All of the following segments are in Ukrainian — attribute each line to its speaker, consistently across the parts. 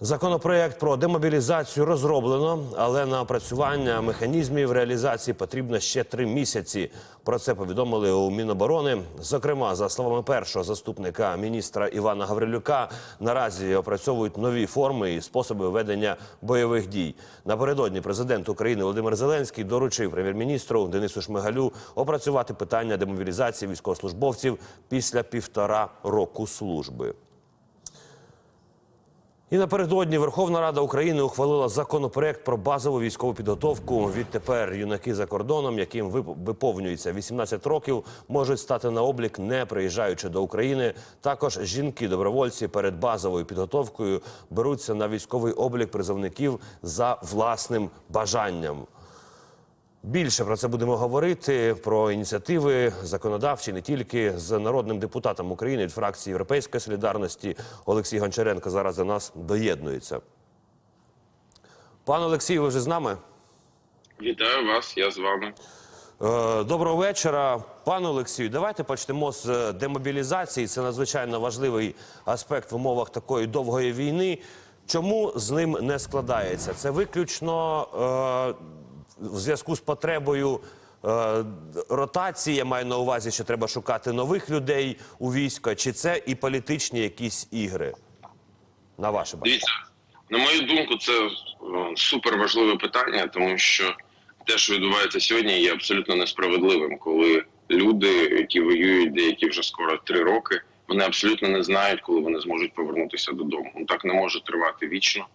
Speaker 1: Законопроект про демобілізацію розроблено, але на опрацювання механізмів реалізації потрібно ще три місяці. Про це повідомили у Міноборони. Зокрема, за словами першого заступника міністра Івана Гаврилюка, наразі опрацьовують нові форми і способи ведення бойових дій. Напередодні президент України Володимир Зеленський доручив прем'єр-міністру Денису Шмигалю опрацювати питання демобілізації військовослужбовців після півтора року служби. І напередодні Верховна Рада України ухвалила законопроект про базову військову підготовку. Відтепер юнаки за кордоном, яким виповнюється 18 років, можуть стати на облік, не приїжджаючи до України. Також жінки-добровольці перед базовою підготовкою беруться на військовий облік призовників за власним бажанням. Більше про це будемо говорити про ініціативи законодавчі не тільки з народним депутатом України від фракції Європейської солідарності Олексій Гончаренко зараз до нас доєднується. Пан Олексій, ви вже з нами?
Speaker 2: Вітаю вас, я з вами.
Speaker 1: Е, Доброго вечора, пане Олексію. Давайте почнемо з демобілізації. Це надзвичайно важливий аспект в умовах такої довгої війни. Чому з ним не складається? Це виключно е, в зв'язку з потребою е, ротації. Я маю на увазі, що треба шукати нових людей у війська, чи це і політичні якісь ігри? На ваше бачення?
Speaker 2: Дивіться, на мою думку, це супер важливе питання, тому що те, що відбувається сьогодні, є абсолютно несправедливим, коли люди, які воюють деякі вже скоро три роки, вони абсолютно не знають, коли вони зможуть повернутися додому. Ну так не може тривати вічно,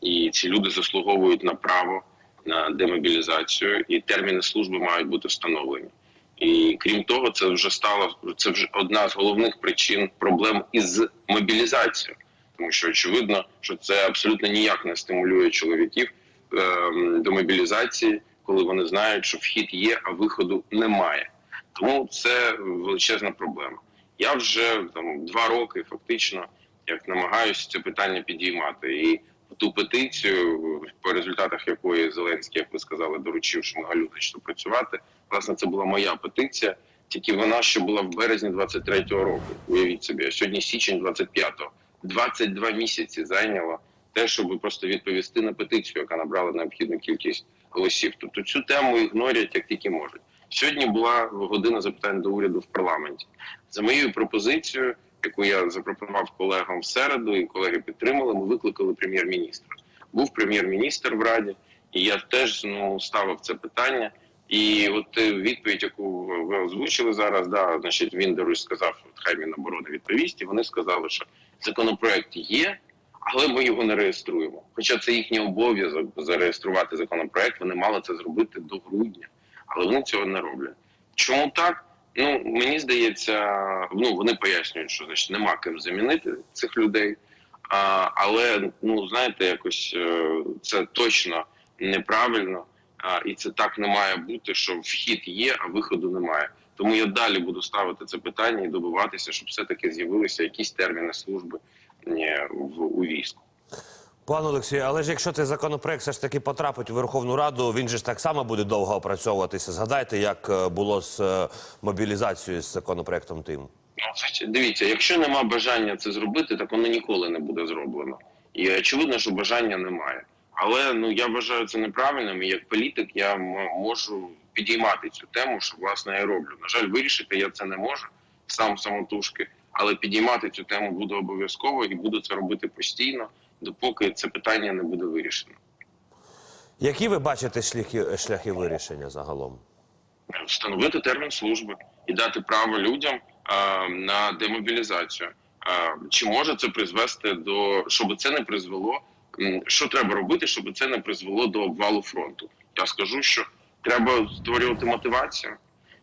Speaker 2: і ці люди заслуговують на право на демобілізацію, і терміни служби мають бути встановлені. І крім того, це вже стало це вже одна з головних причин проблем із мобілізацією, тому що очевидно, що це абсолютно ніяк не стимулює чоловіків ем, до мобілізації, коли вони знають, що вхід є, а виходу немає. Тому це величезна проблема. Я вже там два роки фактично як намагаюся це питання підіймати. І ту петицію, по результатах якої Зеленський, як ви сказали, доручив Шмигалю значно працювати. Власне, це була моя петиція, тільки вона ще була в березні 23-го року. Уявіть собі, а сьогодні січень 25-го. 22 місяці зайняло те, щоб просто відповісти на петицію, яка набрала необхідну кількість голосів. Тобто цю тему ігнорять як тільки можуть. Сьогодні була година запитань до уряду в парламенті. За моєю пропозицією, яку я запропонував колегам в середу, і колеги підтримали, ми викликали прем'єр-міністра. Був прем'єр-міністр в раді, і я теж ну ставив це питання. І от е, відповідь, яку ви озвучили зараз, да, значить, він Дарусь сказав, от хай Міноборони відповість, і вони сказали, що законопроект є, але ми його не реєструємо. Хоча це їхній обов'язок зареєструвати законопроект, вони мали це зробити до грудня, але вони цього не роблять. Чому так? Ну мені здається, ну вони пояснюють, що значить нема ким замінити цих людей. А, але ну знаєте, якось е, це точно неправильно, а, і це так не має бути, що вхід є, а виходу немає. Тому я далі буду ставити це питання і добиватися, щоб все таки з'явилися якісь терміни служби е, в у війську.
Speaker 1: Пане Олексію, але ж якщо цей законопроект все ж таки потрапить у Верховну Раду, він же ж так само буде довго опрацьовуватися. Згадайте, як е, було з е, мобілізацією з законопроектом тим.
Speaker 2: Ну, дивіться, якщо нема бажання це зробити, так воно ніколи не буде зроблено. І очевидно, що бажання немає. Але ну я вважаю це неправильним. І як політик я можу підіймати цю тему, що власне я роблю. На жаль, вирішити я це не можу сам самотужки, але підіймати цю тему буду обов'язково і буду це робити постійно, допоки це питання не буде вирішено.
Speaker 1: Які ви бачите шляхи, шляхи вирішення загалом?
Speaker 2: встановити термін служби і дати право людям а, на демобілізацію. А, чи може це призвести до щоб це не призвело? Що треба робити, щоб це не призвело до обвалу фронту? Я скажу, що треба створювати мотивацію.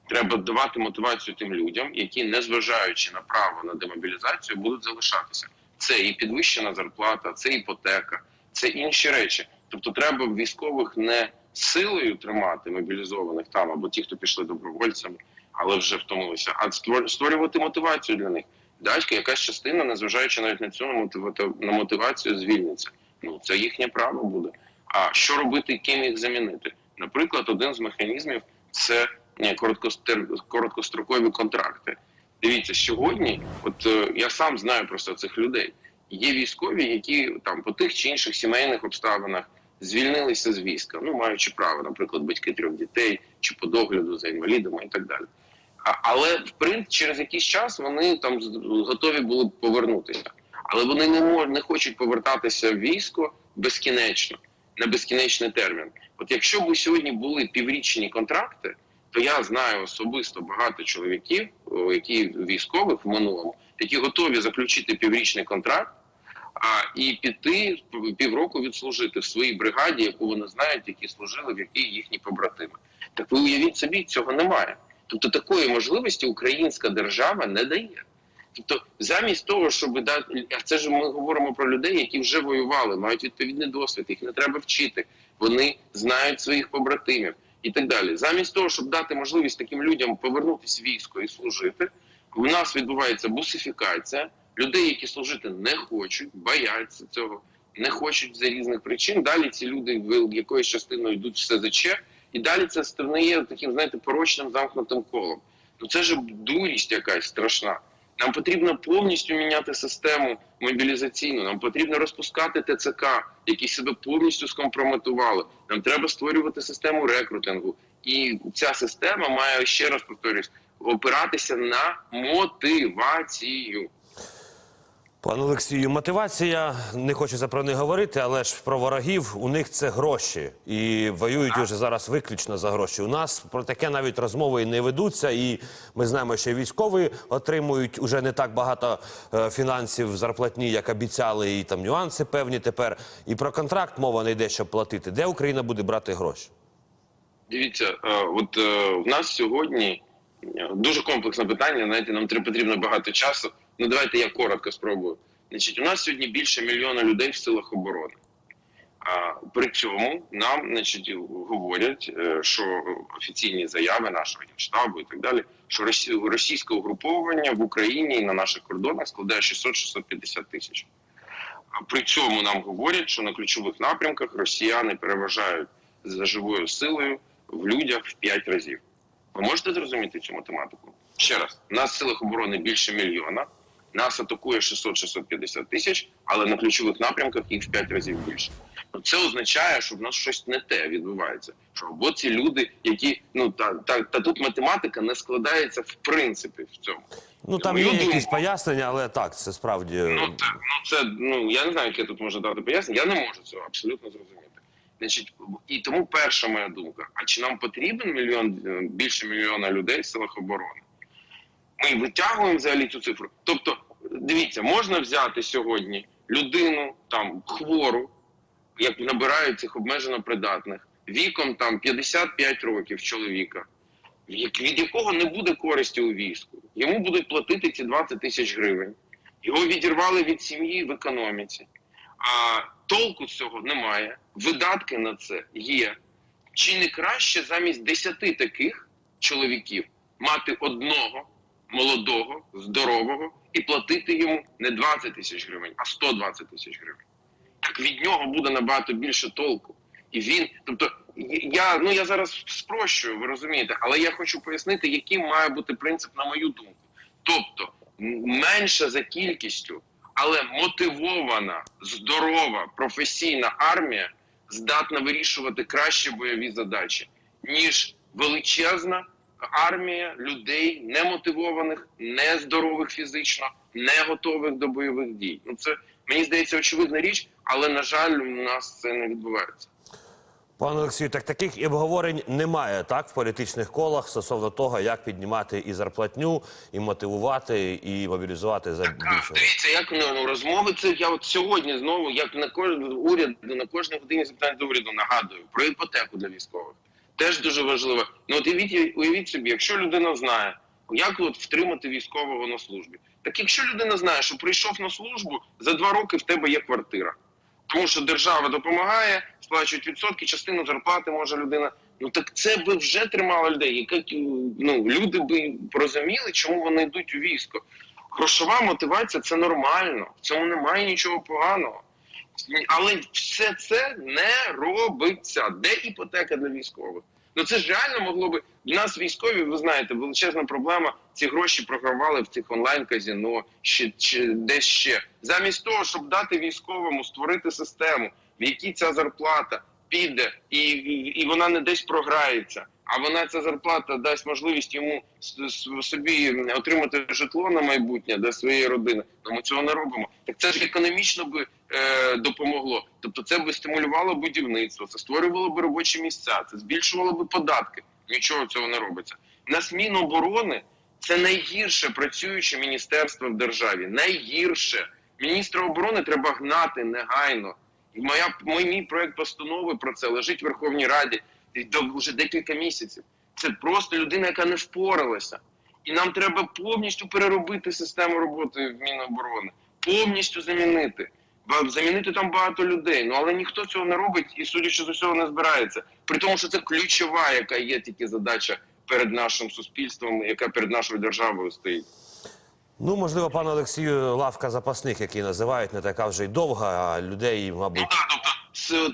Speaker 2: Треба давати мотивацію тим людям, які, незважаючи на право на демобілізацію, будуть залишатися. Це і підвищена зарплата, це іпотека, це інші речі. Тобто, треба військових не силою тримати мобілізованих там або ті, хто пішли добровольцями, але вже втомилися, а створювати мотивацію для них. Дядька, якась частина, незважаючи навіть на цю на мотивацію, звільниться. Ну це їхнє право буде. А що робити, ким їх замінити? Наприклад, один з механізмів це е, короткострокові контракти. Дивіться, сьогодні, от е, я сам знаю просто цих людей. Є військові, які там по тих чи інших сімейних обставинах звільнилися з війська, ну маючи право, наприклад, батьки трьох дітей чи по догляду за інвалідами і так далі. А, але в принципі, через якийсь час вони там готові були б повернутися, але вони не мож, не хочуть повертатися в військо безкінечно, на безкінечний термін. От якщо б сьогодні були піврічні контракти, то я знаю особисто багато чоловіків, які військових в минулому, які готові заключити піврічний контракт. А і піти півроку відслужити в своїй бригаді, яку вони знають, які служили, в якій їхні побратими. Так ви уявіть собі, цього немає. Тобто такої можливості українська держава не дає. Тобто, замість того, щоб дати, а це ж ми говоримо про людей, які вже воювали, мають відповідний досвід, їх не треба вчити, вони знають своїх побратимів і так далі. Замість того, щоб дати можливість таким людям повернутися в військо і служити, у нас відбувається бусифікація. Людей, які служити не хочуть, бояться цього, не хочуть за різних причин. Далі ці люди якоюсь частиною йдуть в СЗЧ, і далі це стає таким, знаєте, порочним замкнутим колом. Ну це ж дурість якась страшна. Нам потрібно повністю міняти систему мобілізаційну. Нам потрібно розпускати ТЦК, які себе повністю скомпрометували. Нам треба створювати систему рекрутингу. І ця система має ще раз повторюсь, опиратися на мотивацію.
Speaker 1: Пане Олексію, мотивація не хочеться про них говорити, але ж про ворогів у них це гроші, і воюють уже зараз виключно за гроші. У нас про таке навіть розмови не ведуться. І ми знаємо, що військові отримують уже не так багато е, фінансів зарплатні, як обіцяли, і там нюанси певні тепер. І про контракт мова не йде, щоб платити. Де Україна буде брати гроші?
Speaker 2: Дивіться, е, от е, в нас сьогодні дуже комплексне питання. Знаєте, нам потрібно багато часу. Ну давайте я коротко спробую. Значить, у нас сьогодні більше мільйона людей в силах оборони. А при цьому нам, значить, говорять, е, що офіційні заяви нашого генштабу і так далі, що російське угруповання в Україні і на наших кордонах складає 600-650 тисяч. А при цьому нам говорять, що на ключових напрямках росіяни переважають за живою силою в людях в 5 разів. Ви можете зрозуміти цю математику? Ще раз, у нас в силах оборони більше мільйона, нас атакує 600-650 тисяч, але на ключових напрямках їх в 5 разів більше. Ну, Це означає, що в нас щось не те відбувається. Що або ці люди, які ну та, та, та тут математика не складається в принципі в цьому.
Speaker 1: Ну там
Speaker 2: Мою
Speaker 1: є
Speaker 2: думку-
Speaker 1: якісь пояснення, але так, це справді.
Speaker 2: Ну це, ну це ну я не знаю, яке тут можна дати пояснення. Я не можу цього абсолютно зрозуміти. Значить, і тому перша моя думка: а чи нам потрібен мільйон е, більше мільйона людей в силах оборони? Ми витягуємо взагалі цю цифру. Тобто, дивіться, можна взяти сьогодні людину там хвору, як набирають цих обмежено придатних, віком там 55 років чоловіка, від якого не буде користі у війську. Йому будуть платити ці 20 тисяч гривень. Його відірвали від сім'ї в економіці. А толку з цього немає. Видатки на це є. Чи не краще замість 10 таких чоловіків мати одного молодого, здорового і платити йому не 20 тисяч гривень, а 120 тисяч гривень? Так від нього буде набагато більше толку. І він, тобто, я ну я зараз спрощую, ви розумієте, але я хочу пояснити, яким має бути принцип, на мою думку. Тобто, менше за кількістю, але мотивована, здорова, професійна армія здатна вирішувати кращі бойові задачі, ніж величезна армія людей немотивованих, нездорових фізично, не готових до бойових дій. Ну це мені здається очевидна річ, але на жаль, у нас це не відбувається.
Speaker 1: Пане Олексію, так таких і обговорень немає так в політичних колах стосовно того, як піднімати і зарплатню, і мотивувати, і мобілізувати за більше.
Speaker 2: Дивіться, як ну, розмови це я от сьогодні знову, як на кожен уряд, на кожній годині запитань до уряду нагадую про іпотеку для військових. Теж дуже важливо. Ну от уявіть, уявіть собі, якщо людина знає, як от втримати військового на службі. Так якщо людина знає, що прийшов на службу, за два роки в тебе є квартира. Тому що держава допомагає, сплачують відсотки, частину зарплати може людина. Ну так це би вже тримало людей. Як ну люди би розуміли, чому вони йдуть у військо. Грошова мотивація це нормально, в цьому немає нічого поганого. Але все це не робиться. Де іпотека для військових? Ну це ж реально могло би. У нас військові, ви знаєте, величезна проблема ці гроші програвали в цих онлайн-казіно, ще, чи десь ще. Замість того, щоб дати військовому створити систему, в якій ця зарплата піде, і, і, і вона не десь програється. А вона ця зарплата дасть можливість йому собі отримати житло на майбутнє для своєї родини. Ну ми цього не робимо. Так це ж економічно би е, допомогло. Тобто, це би стимулювало будівництво, це створювало би робочі місця, це збільшувало би податки. Нічого цього не робиться. На Міноборони це найгірше працююче міністерство в державі. Найгірше міністра оборони треба гнати негайно. Моя мій, проект постанови про це лежить в Верховній Раді вже декілька місяців. Це просто людина, яка не впоралася. І нам треба повністю переробити систему роботи в Міноборони, повністю замінити. Замінити там багато людей. Ну але ніхто цього не робить і, судячи з усього, не збирається. При тому, що це ключова, яка є тільки задача перед нашим суспільством, яка перед нашою державою стоїть.
Speaker 1: Ну, можливо, пане Олексію, лавка запасних, які називають, не така вже й довга, а людей,
Speaker 2: Ну
Speaker 1: мабуть,
Speaker 2: так, тобто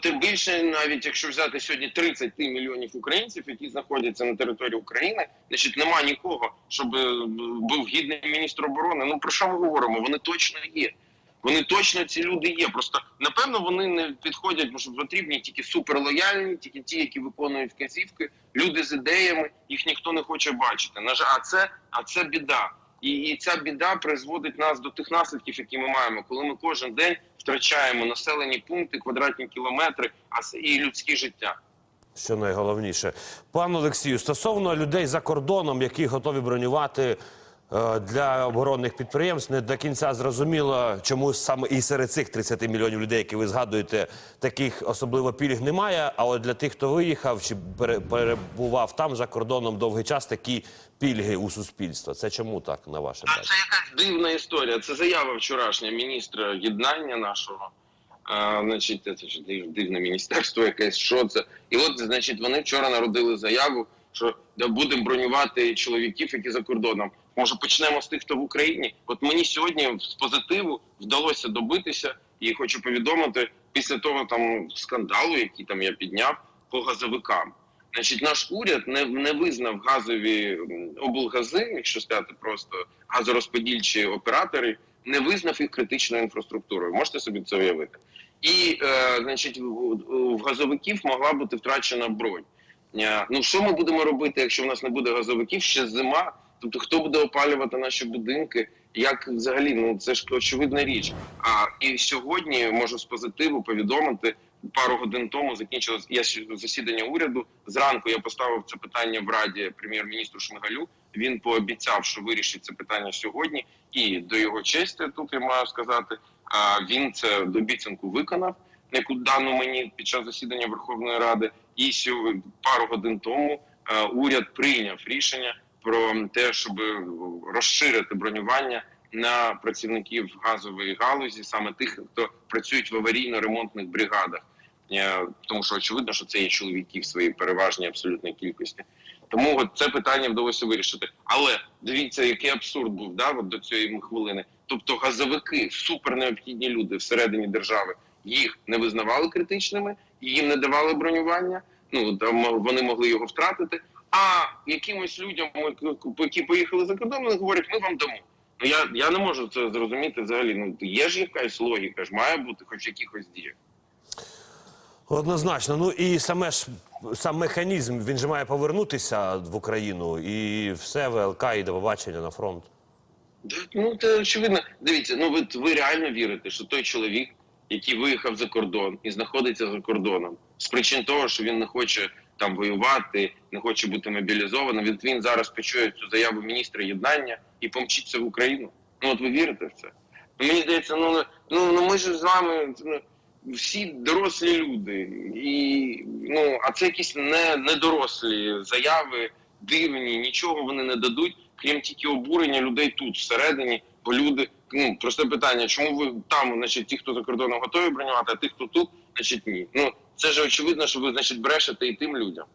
Speaker 2: тим більше, навіть якщо взяти сьогодні 30 мільйонів українців, які знаходяться на території України, значить нема нікого, щоб е, був гідний міністр оборони. Ну про що ми говоримо? Вони точно є. Вони точно ці люди є. Просто напевно вони не підходять, що потрібні тільки суперлояльні, тільки ті, які виконують вказівки, люди з ідеями. Їх ніхто не хоче бачити. На жаль, а це а це біда. І, і ця біда призводить нас до тих наслідків, які ми маємо, коли ми кожен день втрачаємо населені пункти, квадратні кілометри, а і людське життя.
Speaker 1: що найголовніше. Пан Олексію, стосовно людей за кордоном, які готові бронювати для оборонних підприємств, не до кінця зрозуміло, чому саме і серед цих 30 мільйонів людей, які ви згадуєте, таких особливо пільг немає. А от для тих, хто виїхав чи пере- перебував там за кордоном довгий час, такі пільги у суспільства. Це чому так, на ваше бачення?
Speaker 2: це якась дивна історія. Це заява вчорашня міністра єднання нашого. А, значить, це ж див- дивне міністерство якесь. Що це? І от, значить, вони вчора народили заяву, що будемо бронювати чоловіків, які за кордоном. Може, почнемо з тих, хто в Україні. От мені сьогодні з позитиву вдалося добитися, і хочу повідомити після того там скандалу, який там я підняв по газовикам. Значить, наш уряд не, не визнав газові облгази, якщо сказати просто газорозподільчі оператори, не визнав їх критичною інфраструктурою. Можете собі це уявити? І е, значить, в, газовиків могла бути втрачена бронь. Е, Ну що ми будемо робити, якщо в нас не буде газовиків? Ще зима. Тобто, хто буде опалювати наші будинки? Як взагалі? Ну це ж очевидна річ. А і сьогодні можу з позитиву повідомити. Пару годин тому закінчилось я засідання уряду. Зранку я поставив це питання в раді прем'єр-міністру Шмигалю. Він пообіцяв, що вирішить це питання сьогодні. І до його честі тут я маю сказати, а він це до обіцянку виконав, яку дану мені під час засідання Верховної Ради. І пару годин тому уряд прийняв рішення про те, щоб розширити бронювання на працівників газової галузі, саме тих, хто працюють в аварійно-ремонтних бригадах. Е, Тому що очевидно, що це є чоловіки в своїй переважній абсолютній кількості. Тому от це питання вдалося вирішити. Але дивіться, який абсурд був да, от до цієї хвилини. Тобто газовики, супернеобхідні люди всередині держави, їх не визнавали критичними, їм не давали бронювання. Ну там вони могли його втратити. А якимось людям, які поїхали за кордон, вони говорять, ми вам дамо. Ну я, я не можу це зрозуміти взагалі. Ну є ж якась логіка, ж має бути хоч якихось діях.
Speaker 1: Однозначно. Ну і саме ж сам механізм він же має повернутися в Україну, і все ВЛК і до побачення на фронт.
Speaker 2: Ну це очевидно. Дивіться, ну ви, ви реально вірите, що той чоловік, який виїхав за кордон і знаходиться за кордоном, з причин того, що він не хоче там воювати, не хоче бути мобілізованим. Він, він зараз почує цю заяву міністра єднання і помчиться в Україну. Ну от ви вірите в це? Ну, мені здається, ну, ну, ну ми ж з вами ну, всі дорослі люди, і ну а це якісь не, недорослі заяви, дивні, нічого вони не дадуть, крім тільки обурення людей тут всередині. Бо люди, ну просте питання, чому ви там, значить, ті, хто за кордоном готові бронювати, а ті, хто тут, значить, ні. Ну це ж очевидно, що ви значить брешете і тим людям.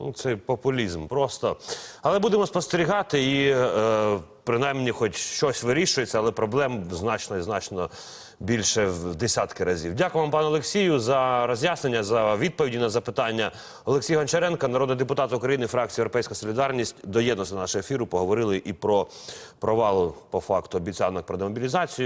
Speaker 1: Ну, Це популізм просто. Але будемо спостерігати і е, принаймні хоч щось вирішується, але проблем значно і значно більше в десятки разів. Дякую вам, пане Олексію, за роз'яснення, за відповіді на запитання. Олексій Гончаренко, народний депутат України, фракція Європейська Солідарність, доєднався до нашого ефіру. Поговорили і про провал по факту обіцянок про демобілізацію.